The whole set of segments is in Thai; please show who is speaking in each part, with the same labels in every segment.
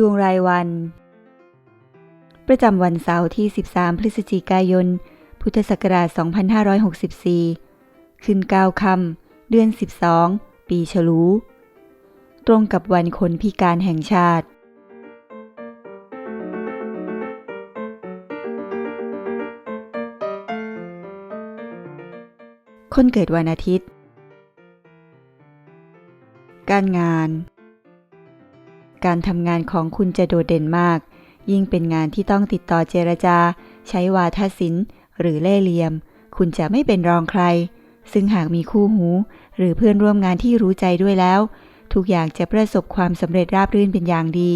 Speaker 1: ดวงรายวัน ประจำวันเสาร์ที่ 13 พฤศจิกายน พุทธศักราช 2564 ขึ้น9ค่ำเดือน 12 ปีฉลู ตรงกับวันคนพิการแห่งชาติคนเกิดวันอาทิตย์ การงาน การทำงานของคุณจะโดดเด่นมาก ยิ่งเป็นงานที่ต้องติดต่อเจรจา ใช้วาทศิลป์ หรือเล่ห์เหลี่ยม คุณจะไม่เป็นรองใคร ซึ่งหากมีคู่หู หรือเพื่อนร่วมงานที่รู้ใจด้วยแล้ว ทุกอย่างจะประสบความสำเร็จราบรื่นเป็นอย่างดี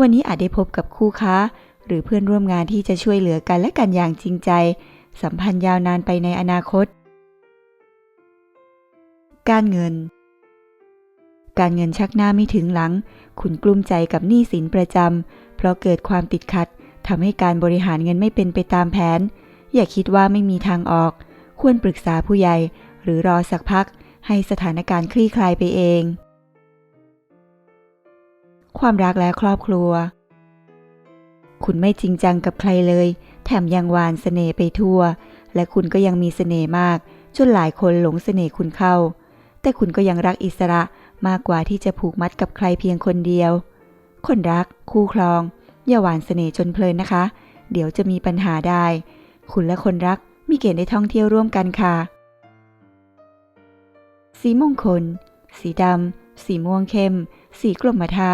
Speaker 1: วันนี้อาจได้พบกับคู่ค้า หรือเพื่อนร่วมงานที่จะช่วยเหลือกันและกันอย่างจริงใจ สัมพันธ์ยาวนานไปในอนาคต การเงิน การเงินชักหน้าไม่ถึงหลัง คุณกลุ้มใจกับหนี้สินประจำ เพราะเกิดความติดขัดทำให้การบริหารเงินไม่เป็นไปตามแผน อย่าคิดว่าไม่มีทางออก ควรปรึกษาผู้ใหญ่ หรือรอสักพัก ให้สถานการณ์คลี่คลายไปเอง ความรักและครอบครัว คุณไม่จริงจังกับใครเลย แถมยังหวานเสน่ห์ไปทั่ว และคุณก็ยังมีเสน่ห์มาก จนหลายคนหลงเสน่ห์คุณเข้า แต่คุณก็ยังรักอิสระ มากกว่าที่จะผูกมัดกับใครเพียงคนเดียว คนรัก คู่ครอง อย่าหวานเสน่ห์จนเพลินนะคะ เดี๋ยวจะมีปัญหาได้ คุณและคนรักมีเกณฑ์ได้ท่องเที่ยวร่วมกันค่ะ สีมงคล สีดำ สีม่วงเข้ม สีกรมทา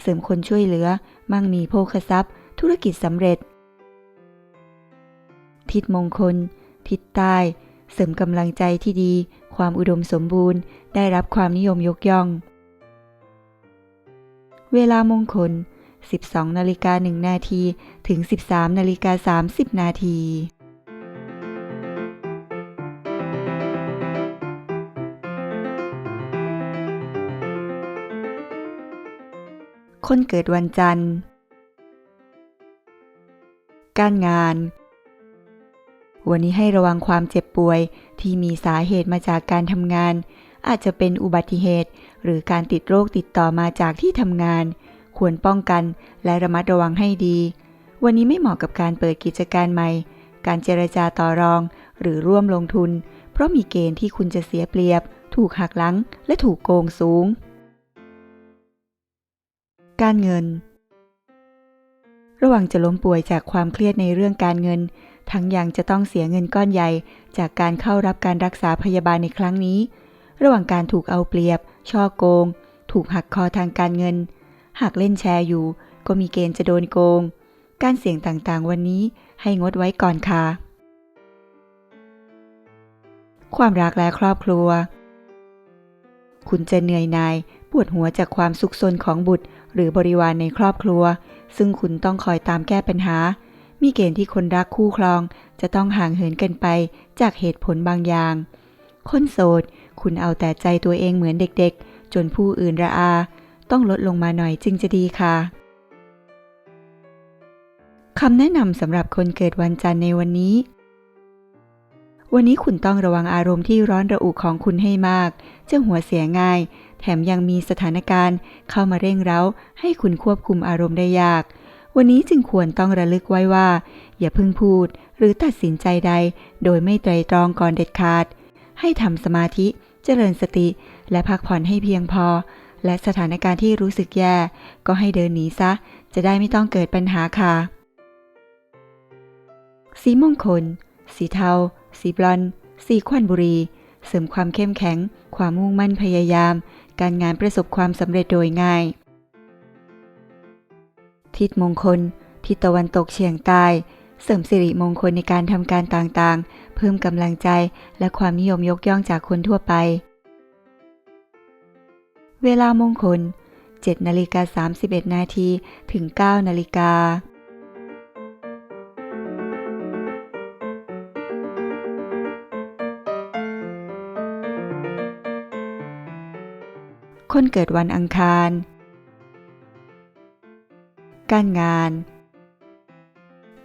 Speaker 1: เสริมคนช่วยเหลือ มั่งมีโภคทรัพย์ ธุรกิจสำเร็จ ทิศมงคล ทิศใต้ เสริมกำลังใจที่ดี ความอุดมสมบูรณ์ ได้รับความนิยมยกย่อง เวลามงคล 12นาฬิกา1นาทีถึง 13นาฬิกา30 นาทีคนเกิดวันจันทร์ การงาน วันนี้ให้ระวังความเจ็บป่วยที่มีสาเหตุมาจากการทำงาน อาจจะเป็นอุบัติเหตุ หรือการติดโรคติดต่อมาจากที่ทำงาน ควรป้องกันและระมัดระวังให้ดี วันนี้ไม่เหมาะกับการเปิดกิจการใหม่ การเจรจาต่อรอง หรือร่วมลงทุน เพราะมีเกณฑ์ที่คุณจะเสียเปรียบ ถูกหักหลัง และถูกโกงสูง การเงิน ระวังจะล้มป่วยจากความเครียดในเรื่องการเงิน ทั้งยังจะต้องเสียเงินก้อนใหญ่ จากการเข้ารับการรักษาพยาบาลในครั้งนี้ ระหว่างการถูกเอาเปรียบ ช่อโกง ถูกหักคอทางการเงิน หากเล่นแชร์อยู่ ก็มีเกณฑ์จะโดนโกง การเสี่ยงต่างๆ วันนี้ให้งดไว้ก่อนค่ะ ความรักและครอบครัว คุณจะเหนื่อยหน่ายปวดหัวจากความสุขสนของบุตร หรือบริวารในครอบครัว ซึ่งคุณต้องคอยตามแก้ปัญหา มีเกณฑ์ที่คนรักคู่ครองจะต้องห่างเหินกันไปจากเหตุผลบางอย่าง คนโสด คุณเอาแต่ใจตัวเองเหมือนเด็กๆ จนผู้อื่นระอา ต้องลดลงมาหน่อยจึงจะดีค่ะคำแนะนำสำหรับคนเกิดวันจันทร์ในวันนี้ วันนี้คุณต้องระวังอารมณ์ที่ร้อนระอุของคุณให้มาก จะหัวเสียง่าย แถมยังมีสถานการณ์เข้ามาเร่งเร้าให้คุณควบคุมอารมณ์ได้ยาก วันนี้จึงควรต้องระลึกไว้ว่า อย่าเพิ่งพูดหรือตัดสินใจใด โดยไม่ไตรตรองก่อนเด็ดขาด ให้ทำสมาธิ เจริญสติ และพักผ่อนให้เพียงพอ และสถานการณ์ที่รู้สึกแย่ ก็ให้เดินหนีซะ จะได้ไม่ต้องเกิดปัญหาค่ะ สีมงคล สีเทา สีบลอนสีควันบุรี เสริมความเข้มแข็ง ความมุ่งมั่นพยายาม การงานประสบความสำเร็จโดยง่าย ทิศมงคล ทิศตะวันตกเฉียงใต้ เสริมสิริมงคลในการทำการต่างๆ เพิ่มกำลังใจและความนิยมยกย่องจากคนทั่วไป เวลามงคล 7นาฬิกา31 นาทีถึง 9นาฬิกาคนเกิดวันอังคาร การงาน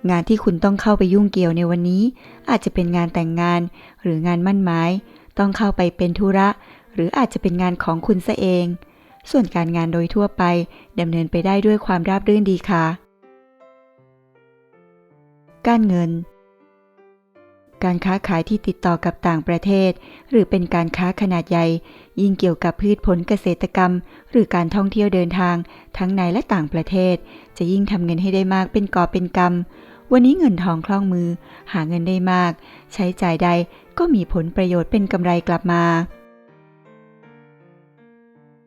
Speaker 1: งานที่คุณต้องเข้าไปยุ่งเกี่ยวในวันนี้ อาจจะเป็นงานแต่งงานหรืองานมั่นหมาย ต้องเข้าไปเป็นธุระ หรืออาจจะเป็นงานของคุณซะเอง ส่วนการงานโดยทั่วไปดำเนินไปได้ด้วยความราบรื่นดีค่ะ การเงิน การค้าขายที่ติดต่อกับต่างประเทศ หรือเป็นการค้าขนาดใหญ่ ยิ่งเกี่ยวกับพืชผลเกษตรกรรม หรือการท่องเที่ยวเดินทาง ทั้งในและต่างประเทศ จะยิ่งทำเงินให้ได้มากเป็นกอบเป็นกำวันนี้เงินทองคล่องมือ หาเงินได้มาก ใช้จ่ายใดก็มีผลประโยชน์เป็นกำไรกลับมา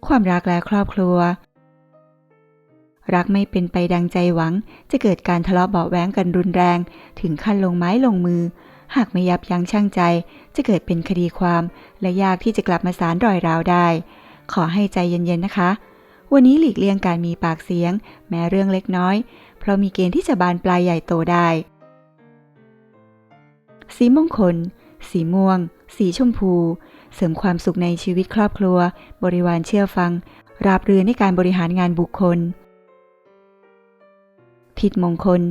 Speaker 1: ความรักและครอบครัว รักไม่เป็นไปดังใจหวัง จะเกิดการทะเลาะเบาะแว้งกันรุนแรง ถึงขั้นลงไม้ลงมือ หากไม่ยับยั้งชั่งใจ จะเกิดเป็นคดีความ และยากที่จะกลับมาสารรอยราวได้ ขอให้ใจเย็นๆนะคะ วันนี้หลีกเลี่ยงการมีปากเสียง แม้เรื่องเล็กน้อย เพราะมีเกณฑ์ที่จะบานปลายใหญ่โตได้ สีมงคล สีม่วง สีชมพู เสริมความสุขในชีวิตครอบครัว บริวารเชื่อฟัง ราบรื่นในการบริหารงานบุคคล ทิศมงคล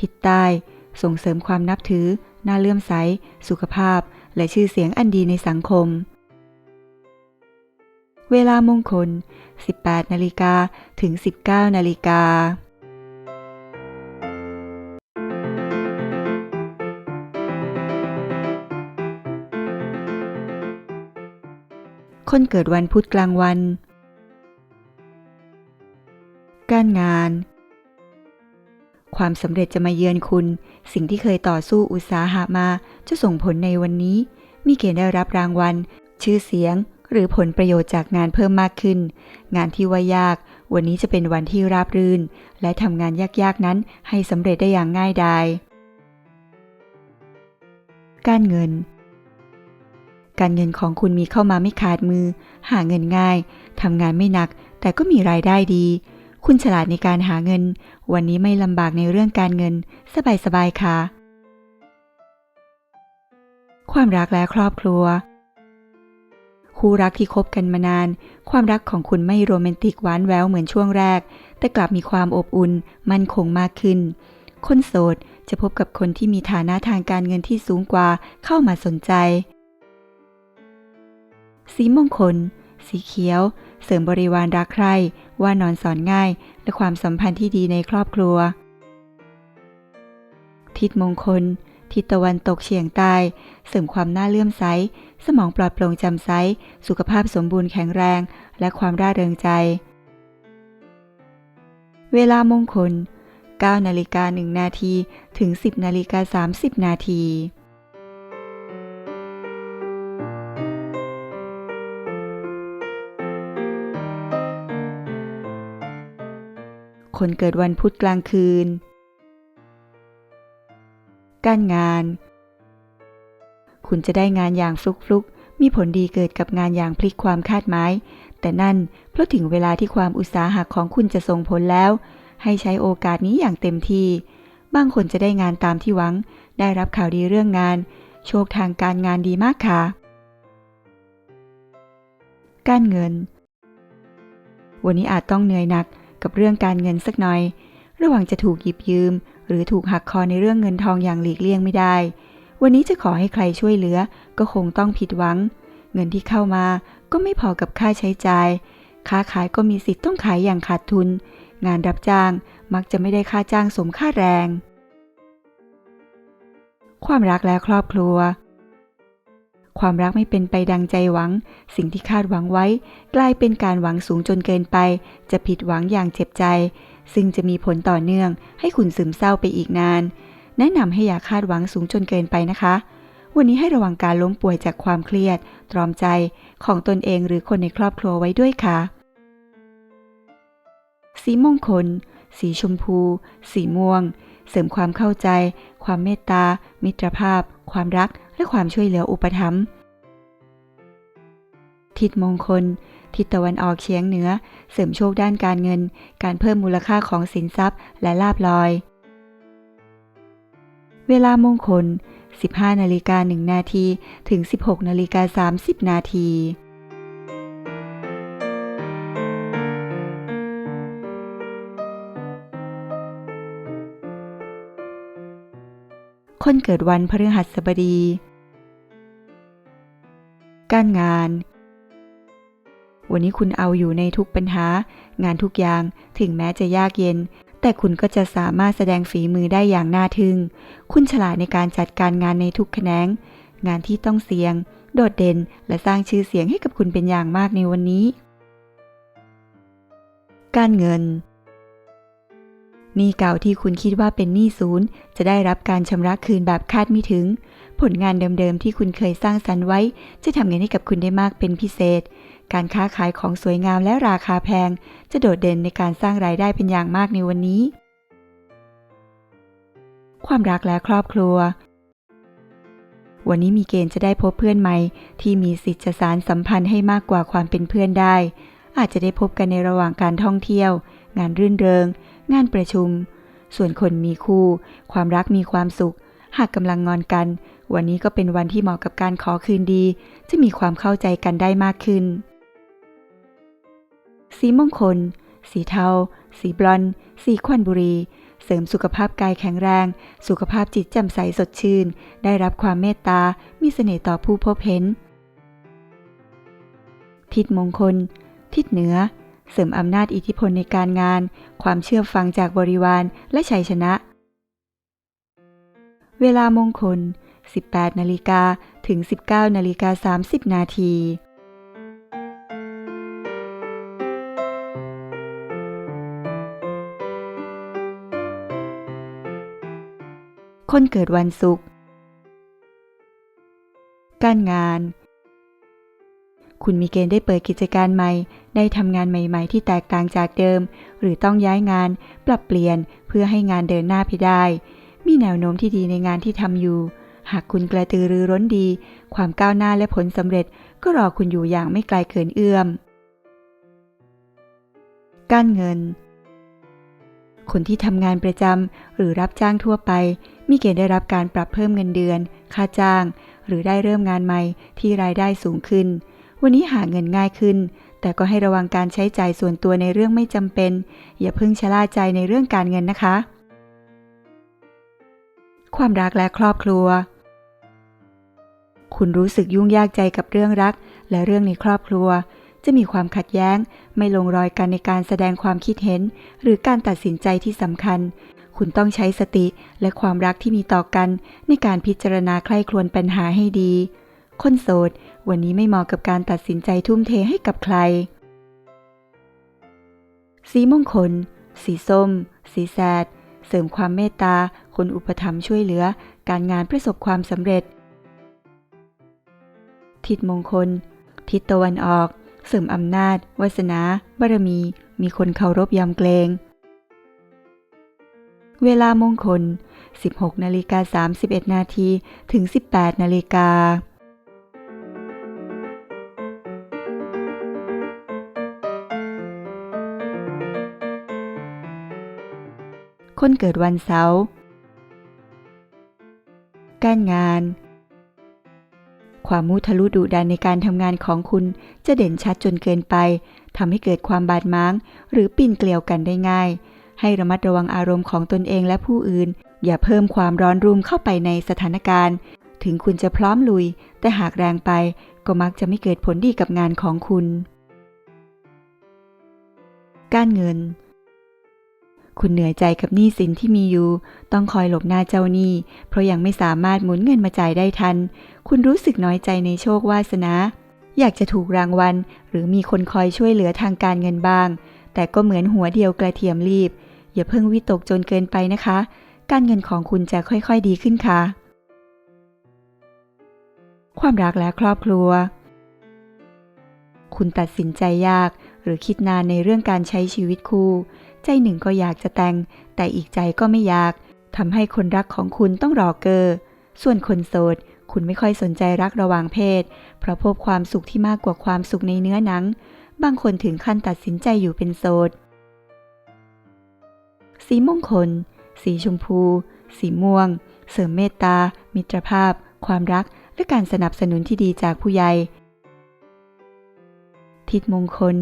Speaker 1: ทิศใต้ ส่งเสริมความนับถือ น่าเลื่อมใส สุขภาพ และชื่อเสียงอันดีในสังคม เวลามงคล 18 นาฬิกาถึง 19 นาฬิกาคนเกิดวันพุธกลางวัน การงาน ความสำเร็จจะมาเยือนคุณ สิ่งที่เคยต่อสู้อุตสาหะมาจะส่งผลในวันนี้ มีเกณฑ์ได้รับรางวัล ชื่อเสียง หรือผลประโยชน์จากงานเพิ่มมากขึ้น งานที่ว่ายาก วันนี้จะเป็นวันที่ราบรื่น และทำงานยากๆนั้นให้สำเร็จได้อย่างง่ายดายการเงิน การเงินของคุณมีเข้ามาไม่ขาดมือ หาเงินง่าย ทำงานไม่หนัก แต่ก็มีรายได้ดี คุณฉลาดในการหาเงิน วันนี้ไม่ลำบากในเรื่องการเงิน สบายๆค่ะ ความรักและครอบครัว คู่รักที่คบกันมานาน ความรักของคุณไม่โรแมนติกหวานแววเหมือนช่วงแรก แต่กลับมีความอบอุ่น มั่นคงมากขึ้น คนโสดจะพบกับคนที่มีฐานะทางการเงินที่สูงกว่าเข้ามาสนใจ สีมงคล สีเขียว เสริมบริวารรักใคร่ว่านอนสอนง่าย และความสัมพันธ์ที่ดีในครอบครัว ทิศมงคล ทิศตะวันตกเฉียงใต้เสริมความน่าเลื่อมใส สมองปลอดโปร่งจำใส สุขภาพสมบูรณ์แข็งแรง และความร่าเริงใจ เวลามงคล9นาฬิกา1นาทีถึง 10นาฬิกา30นาที คนเกิดวันพุธกลางคืน การงาน คุณจะได้งานอย่างฟลุกๆ มีผลดีเกิดกับงานอย่างพลิกความคาดหมาย แต่นั่นเพราะถึงเวลาที่ความอุตสาหะของคุณจะส่งผลแล้ว ให้ใช้โอกาสนี้อย่างเต็มที่ บางคนจะได้งานตามที่หวัง ได้รับข่าวดีเรื่องงาน โชคทางการงานดีมากค่ะ การเงินวันนี้อาจต้องเหนื่อยหนัก กับเรื่องการเงินสักหน่อย ระหว่างจะถูกหยิบยืม หรือถูกหักคอในเรื่องเงินทองอย่างหลีกเลี่ยงไม่ได้ วันนี้จะขอให้ใครช่วยเหลือ ก็คงต้องผิดหวัง เงินที่เข้ามาก็ไม่พอกับค่าใช้จ่าย ค้าขายก็มีสิทธิ์ต้องขายอย่างขาดทุน งานรับจ้างมักจะไม่ได้ค่าจ้างสมค่าแรง ความรักและครอบครัว ความรักไม่เป็นไปดังใจหวัง สิ่งที่คาดหวังไว้ กลายเป็นการหวังสูงจนเกินไป จะผิดหวังอย่างเจ็บใจ ซึ่งจะมีผลต่อเนื่อง ให้คุณซึมเศร้าไปอีกนาน แนะนำให้อย่าคาดหวังสูงจนเกินไปนะคะ วันนี้ให้ระวังการล้มป่วยจากความเครียด ตรอมใจของตนเองหรือคนในครอบครัวไว้ด้วยค่ะ สีมงคล สีชมพู สีม่วง เสริมความเข้าใจ ความเมตตา มิตรภาพ ความรัก และความช่วยเหลืออุปถัมภ์ทิศมงคล ทิศตะวันออกเฉียงเหนือ เสริมโชคด้านการเงิน การเพิ่มมูลค่าของสินทรัพย์ และลาบลอย เวลามงคล 15นาฬิกา1นาทีถึง 16นาฬิกา30นาที คนเกิดวันพฤหัสบดี การงาน วันนี้คุณเอาอยู่ในทุกปัญหา งานทุกอย่างถึงแม้จะยากเย็น แต่คุณก็จะสามารถแสดงฝีมือได้อย่างน่าทึ่ง คุณฉลาดในการจัดการงานในทุกแขนง งานที่ต้องเสี่ยง โดดเด่น และสร้างชื่อเสียงให้กับคุณเป็นอย่างมากในวันนี้ การเงิน หนี้เก่าที่คุณคิดว่าเป็นหนี้ศูนย์ จะได้รับการชำระคืนแบบคาดไม่ถึง ผลงานเดิมๆที่คุณเคยสร้างสรรค์ไว้ จะทำเงินให้กับคุณได้มากเป็นพิเศษ การค้าขายของสวยงามและราคาแพง จะโดดเด่นในการสร้างรายได้เป็นอย่างมากในวันนี้ ความรักและครอบครัววันนี้มีเกณฑ์จะได้พบเพื่อนใหม่ ที่มีสิทธิ์จะสารสัมพันธ์ให้มากกว่าความเป็นเพื่อนได้ อาจจะได้พบกันในระหว่างการท่องเที่ยว งานรื่นเริง งานประชุม ส่วนคนมีคู่ ความรักมีความสุข หากกำลังงอนกัน วันนี้ก็เป็นวันที่เหมาะกับการขอคืนดี จะมีความเข้าใจกันได้มากขึ้น สีมงคล สีเทา สีบลอนด์สีควันบุรี เสริมสุขภาพกายแข็งแรง สุขภาพจิตแจ่มใสสดชื่น ได้รับความเมตตา มีเสน่ห์ต่อผู้พบเห็น ทิศมงคล ทิศเหนือ เสริมอำนาจอิทธิพลในการงาน ความเชื่อฟังจากบริวารและชัยชนะ เวลามงคล 18 นาฬิกาถึง 19 นาฬิกา 30 นาทีคนเกิดวันศุกร์ การงาน คุณมีเกณฑ์ได้เปิดกิจการใหม่ ได้ทำงานใหม่ ๆ ที่แตกต่างจากเดิม หรือต้องย้ายงาน ปรับเปลี่ยน เพื่อให้งานเดินหน้าไปได้ มีแนวโน้มที่ดีในงานที่ทำอยู่ หากคุณกระตือรือร้นดี ความก้าวหน้าและผลสำเร็จ ก็รอคุณอยู่อย่างไม่ไกลเกินเอื้อม การเงิน คนที่ทำงานประจำหรือรับจ้างทั่วไป มีเกณฑ์ได้รับการปรับเพิ่มเงินเดือน ค่าจ้าง หรือได้เริ่มงานใหม่ที่รายได้สูงขึ้น วันนี้หาเงินง่ายขึ้น แต่ก็ให้ระวังการใช้จ่ายส่วนตัวในเรื่องไม่จำเป็น อย่าเพิ่งชะล่าใจในเรื่องการเงินนะคะ ความรักและครอบครัว คุณรู้สึกยุ่งยากใจกับเรื่องรัก และเรื่องในครอบครัว จะมีความขัดแย้ง ไม่ลงรอยกันในการแสดงความคิดเห็น หรือการตัดสินใจที่สำคัญคุณต้องใช้สติและความรักที่มีต่อกันในการพิจารณาใคร่ครวญปัญหาให้ดี คนโสด วันนี้ไม่เหมาะกับการตัดสินใจทุ่มเทให้กับใคร สีมงคล สีส้ม สีแสด เสริมความเมตตา คนอุปถัมภ์ช่วยเหลือ การงานประสบความสำเร็จ ทิศมงคล ทิศตะวันออก เสริมอำนาจ วาสนา บารมี มีคนเคารพยำเกรงเวลามงคล 16 นาฬิกา 31 นาที ถึง 18 นาฬิกา คนเกิดวันเสาร์การงาน ความมุทะลุดุดันในการทำงานของคุณจะเด่นชัดจนเกินไปทำให้เกิดความบาดหมาง หรือปีนเกลียวกันได้ง่าย ให้ระมัดระวังอารมณ์ของตนเองและผู้อื่น อย่าเพิ่มความร้อนรุ่มเข้าไปในสถานการณ์ ถึงคุณจะพร้อมลุย แต่หากแรงไปก็มักจะไม่เกิดผลดีกับงานของคุณ การเงิน คุณเหนื่อยใจกับหนี้สินที่มีอยู่ ต้องคอยหลบหน้าเจ้าหนี้ เพราะยังไม่สามารถหมุนเงินมาจ่ายได้ทัน คุณรู้สึกน้อยใจในโชควาสนา อยากจะถูกรางวัล หรือมีคนคอยช่วยเหลือทางการเงินบ้าง แต่ก็เหมือนหัวเดียวกระเทียมรีบ อย่าเพิ่งวิตกจนเกินไปนะคะ การเงินของคุณจะค่อยๆดีขึ้นค่ะ ความรักและครอบครัว คุณตัดสินใจยากหรือคิดนานในเรื่องการใช้ชีวิตคู่ ใจหนึ่งก็อยากจะแต่ง แต่อีกใจก็ไม่อยากทำให้คนรักของคุณต้องรอเกอส่วนคนโสด คุณไม่ค่อยสนใจรักระหว่างเพศ เพราะพบความสุขที่มากกว่าความสุขในเนื้อหนัง บางคนถึงขั้นตัดสินใจอยู่เป็นโสด สีมงคล สีชมพู สีม่วง เสริมเมตตา มิตรภาพ ความรัก และการสนับสนุนที่ดีจากผู้ใหญ่ ทิศมงคล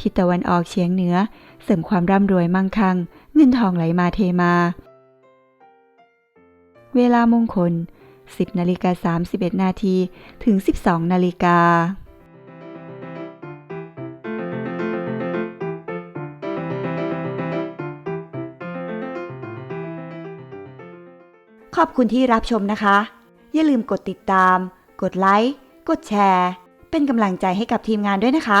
Speaker 1: ทิศตะวันออกเฉียงเหนือ เสริมความร่ำรวยมั่งคั่ง เงินทองไหลมาเทมา เวลามงคล 10นาฬิกา31นาทีถึง 12นาฬิกาขอบคุณที่รับชมนะคะ อย่าลืมกดติดตาม กดไลค์ กดแชร์ เป็นกำลังใจให้กับทีมงานด้วยนะคะ